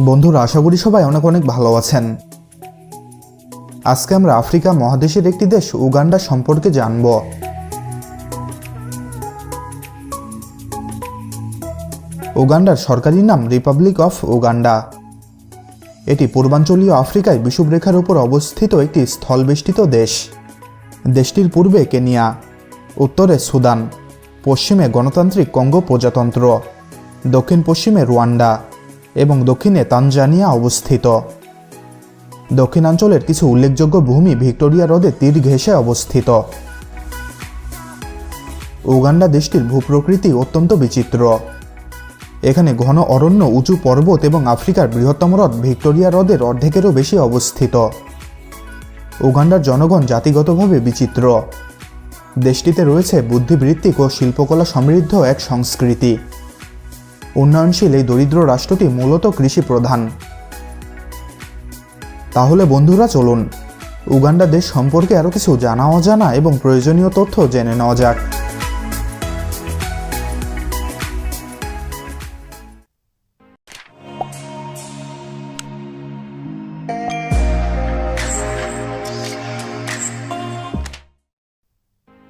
বন্ধুরা, আশা করি সবাই অনেক অনেক ভালো আছেন। আজকে আমরা আফ্রিকা মহাদেশের একটি দেশ, উগান্ডা সম্পর্কে জানব। উগান্ডার সরকারি নাম রিপাবলিক অফ উগান্ডা এটি পূর্বাঞ্চলীয় আফ্রিকায় বিষুবরেখার উপর অবস্থিত একটি স্থলবেষ্টিত দেশ। দেশটির পূর্বে কেনিয়া, উত্তরে সুদান, পশ্চিমে গণতান্ত্রিক কঙ্গো প্রজাতন্ত্র। দক্ষিণ পশ্চিমে রুয়ান্ডা এবং দক্ষিণে তানজানিয়া অবস্থিত। দক্ষিণাঞ্চলের কিছু উল্লেখযোগ্য ভূমি ভিক্টোরিয়া হ্রদে তীর ঘেঁষে অবস্থিত। উগান্ডা দেশটির ভূপ্রকৃতি অত্যন্ত বিচিত্র। এখানে ঘন অরণ্য, উঁচু পর্বত এবং আফ্রিকার বৃহত্তম হ্রদ ভিক্টোরিয়া হ্রদের অর্ধেকেরও বেশি অবস্থিত। উগান্ডার জনগণ জাতিগতভাবে বিচিত্র। দেশটিতে রয়েছে বুদ্ধিবৃত্তিক ও শিল্পকলা সমৃদ্ধ এক সংস্কৃতি। উন্নয়নশীল এই দরিদ্র রাষ্ট্রটি মূলত কৃষি প্রধান। তাহলে বন্ধুরা চলুন, উগান্ডা দেশ সম্পর্কে আরও কিছু জানা অজানা এবং প্রয়োজনীয় তথ্য জেনে নেওয়া যাক।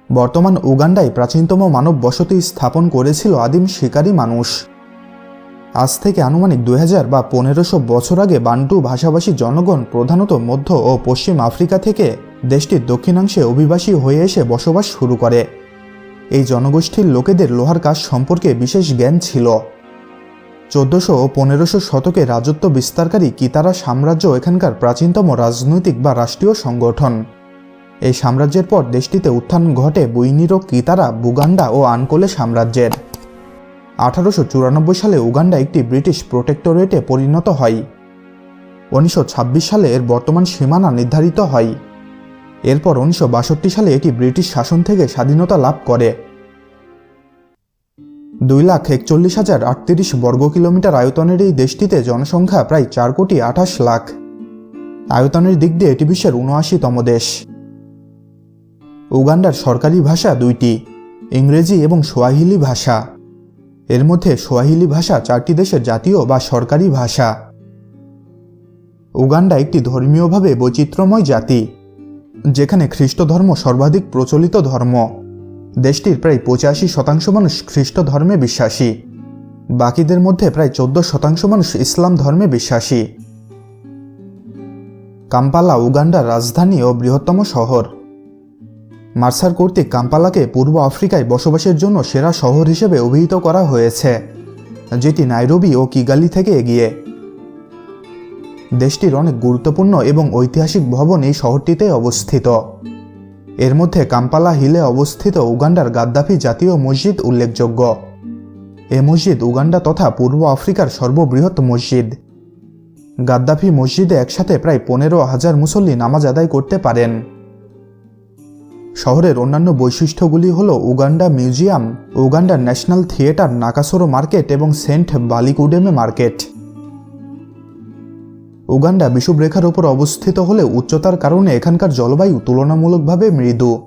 বর্তমান উগান্ডায় প্রাচীনতম মানব বসতি স্থাপন করেছিল আদিম শিকারী মানুষ। আজ থেকে আনুমানিক দুই হাজার বা পনেরোশো বছর আগে বান্টু ভাষাভাষী জনগণ প্রধানত মধ্য ও পশ্চিম আফ্রিকা থেকে দেশটির দক্ষিণাংশে অভিবাসী হয়ে এসে বসবাস শুরু করে। এই জনগোষ্ঠীর লোকেদের লোহার কাজ সম্পর্কে বিশেষ জ্ঞান ছিল। চোদ্দশো ও পনেরোশো শতকে রাজত্ব বিস্তারকারী কিতারা সাম্রাজ্য এখানকার প্রাচীনতম রাজনৈতিক বা রাষ্ট্রীয় সংগঠন। এই সাম্রাজ্যের পর দেশটিতে উত্থান ঘটে বৈনিরো কিতারা, বুগান্ডা ও আনকোলে সাম্রাজ্যের। আঠারোশো চুরানব্বই সালে উগান্ডা একটি ব্রিটিশ প্রোটেক্টরেটে পরিণত হয়। উনিশশো ছাব্বিশ সালে এর বর্তমান সীমানা নির্ধারিত হয়। এরপর উনিশশো বাষট্টি সালে এটি ব্রিটিশ শাসন থেকে স্বাধীনতা লাভ করে। দুই লাখ একচল্লিশ হাজার আটত্রিশ বর্গ কিলোমিটার আয়তনের এই দেশটিতে জনসংখ্যা প্রায় চার কোটি আঠাশ লাখ। আয়তনের দিক দিয়ে এটি বিশ্বের উনআশিতম দেশ। উগান্ডার সরকারি ভাষা দুইটি, ইংরেজি এবং সোয়াহিলি ভাষা। এর মধ্যে সোয়াহিলি ভাষা চারটি দেশের জাতীয় বা সরকারি ভাষা। উগান্ডা একটি ধর্মীয়ভাবে বৈচিত্র্যময় জাতি, যেখানে খ্রিস্ট ধর্ম সর্বাধিক প্রচলিত ধর্ম। দেশটির প্রায় পঁচাশি শতাংশ মানুষ খ্রিস্ট ধর্মে বিশ্বাসী। বাকিদের মধ্যে প্রায় চোদ্দ শতাংশ মানুষ ইসলাম ধর্মে বিশ্বাসী। কাম্পালা, উগান্ডার রাজধানী ও বৃহত্তম শহর। মার্সার কর্তৃক কাম্পালাকে পূর্ব আফ্রিকায় বসবাসের জন্য সেরা শহর হিসেবে অভিহিত করা হয়েছে, যেটি নাইরোবি ও কিগালি থেকে এগিয়ে। দেশটির অনেক গুরুত্বপূর্ণ এবং ঐতিহাসিক ভবন এই শহরটিতে অবস্থিত। এর মধ্যে কাম্পালা হিলে অবস্থিত উগান্ডার গাদ্দাফি জাতীয় মসজিদ উল্লেখযোগ্য। এ মসজিদ উগান্ডা তথা পূর্ব আফ্রিকার সর্ববৃহৎ মসজিদ। গাদ্দাফি মসজিদে একসাথে প্রায় পনেরো হাজার মুসল্লি নামাজ আদায় করতে পারেন। শহরের অন্যান্য বৈশিষ্ট্যগুলি হল Uganda museum, Uganda national theatre, Nakasero market এবং সেন্ট বালিকুডেমে মার্কেট। উগান্ডা বিষুবরেখার উপর অবস্থিত হলে উচ্চতার কারণে এখানকার জলবায়ু তুলনামূলকভাবে মৃদু।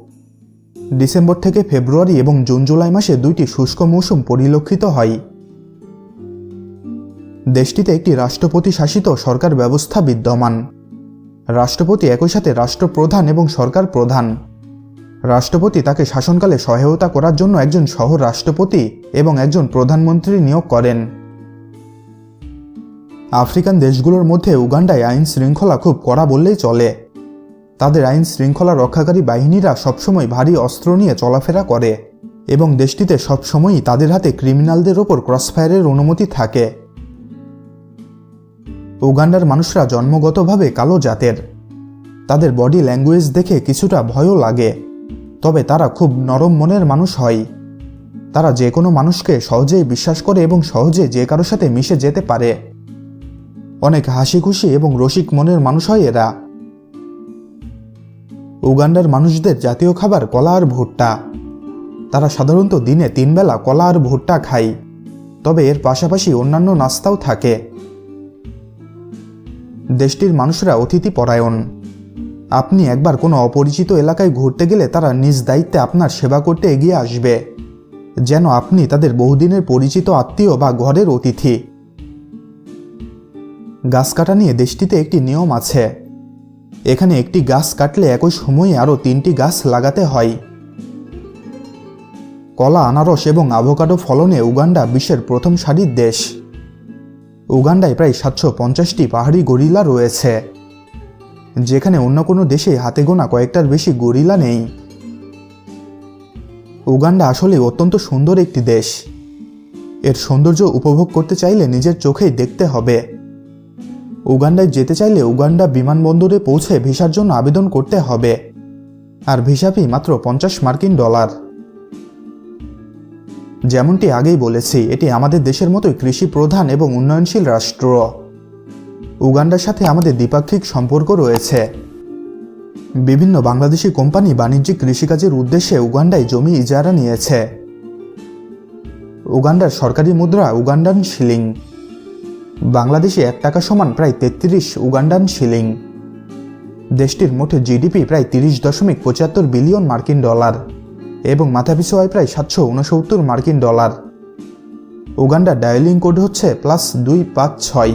ডিসেম্বর থেকে ফেব্রুয়ারি এবং জুন জুলাই মাসে দুইটি শুষ্ক মৌসুম পরিলক্ষিত হয়। দেশটিতে একটি রাষ্ট্রপতি শাসিত সরকার ব্যবস্থা বিদ্যমান। রাষ্ট্রপতি একই সাথে রাষ্ট্রপ্রধান এবং সরকার প্রধান। রাষ্ট্রপতি তাকে শাসনকালে সহায়তা করার জন্য একজন সহ রাষ্ট্রপতি এবং একজন প্রধানমন্ত্রী নিয়োগ করেন। আফ্রিকান দেশগুলোর মধ্যে উগান্ডায় আইন শৃঙ্খলা খুব কড়া বললেই চলে। তাদের আইন শৃঙ্খলা রক্ষাকারী বাহিনীরা সবসময় ভারী অস্ত্র নিয়ে চলাফেরা করে এবং দেশটিতে সবসময়ই তাদের হাতে ক্রিমিনালদের ওপর ক্রসফায়ারের অনুমতি থাকে। উগান্ডার মানুষরা জন্মগতভাবে কালো জাতের। তাদের বডি ল্যাঙ্গুয়েজ দেখে কিছুটা ভয়ও লাগে। তবে তারা খুব নরম মনের মানুষ হয়। তারা যে কোনো মানুষকে সহজেই বিশ্বাস করে এবং সহজে যে কারোর সাথে মিশে যেতে পারে। অনেক হাসি খুশি এবং রসিক মনের মানুষ হয় এরা। উগান্ডার মানুষদের জাতীয় খাবার কলা আর ভুট্টা। তারা সাধারণত দিনে তিনবেলা কলা আর ভুট্টা খায়। তবে এর পাশাপাশি অন্যান্য নাস্তাও থাকে। দেশটির মানুষরা অতিথি পরায়ণ। আপনি একবার কোনো অপরিচিত এলাকায় ঘুরতে গেলে তারা নিজ দায়িত্বে আপনার সেবা করতে এগিয়ে আসবে। যেন আপনি তাদের বহুদিনের পরিচিত আত্মীয় বা ঘরের অতিথি। গাছ কাটা নিয়ে দেশটিতে একটি নিয়ম আছে। এখানে একটি গাছ কাটলে একই সময়ে আরও তিনটি গাছ লাগাতে হয়। কলা, আনারস এবং আভোকাডো ফলনে উগান্ডা বিশ্বের প্রথম সারির দেশ। উগান্ডায় প্রায় সাতশো পঞ্চাশটি পাহাড়ি গরিলা রয়েছে। যেখানে অন্য কোনো দেশে হাতে গোনা কয়েকটার বেশি গরিলা নেই। উগান্ডা আসলে অত্যন্ত সুন্দর একটি দেশ। এর সৌন্দর্য উপভোগ করতে চাইলে নিজের চোখেই দেখতে হবে। উগান্ডায় যেতে চাইলে উগান্ডা বিমানবন্দরে পৌঁছে ভিসার জন্য আবেদন করতে হবে। আর ভিসা ফি মাত্র পঞ্চাশ মার্কিন ডলার। যেমনটি আগেই বলেছি, এটি আমাদের দেশের মতোই কৃষি প্রধান এবং উন্নয়নশীল রাষ্ট্র। উগান্ডার সাথে আমাদের দ্বিপাক্ষিক সম্পর্ক রয়েছে। বিভিন্ন বাংলাদেশি কোম্পানি বাণিজ্যিক কৃষিকাজের উদ্দেশ্যে উগান্ডায় জমি ইজারা নিয়েছে। উগান্ডার সরকারি মুদ্রা উগান্ডান শিলিং। বাংলাদেশে এক টাকা সমান প্রায় তেত্রিশ উগান্ডান শিলিং। দেশটির মোট জিডিপি প্রায় তিরিশ দশমিক পঁচাত্তর বিলিয়ন মার্কিন ডলার এবং মাথাপিছু আয় প্রায় সাতশো উনসত্তর মার্কিন ডলার। উগান্ডার ডায়ালিং কোড হচ্ছে প্লাস দুই পাঁচ ছয়।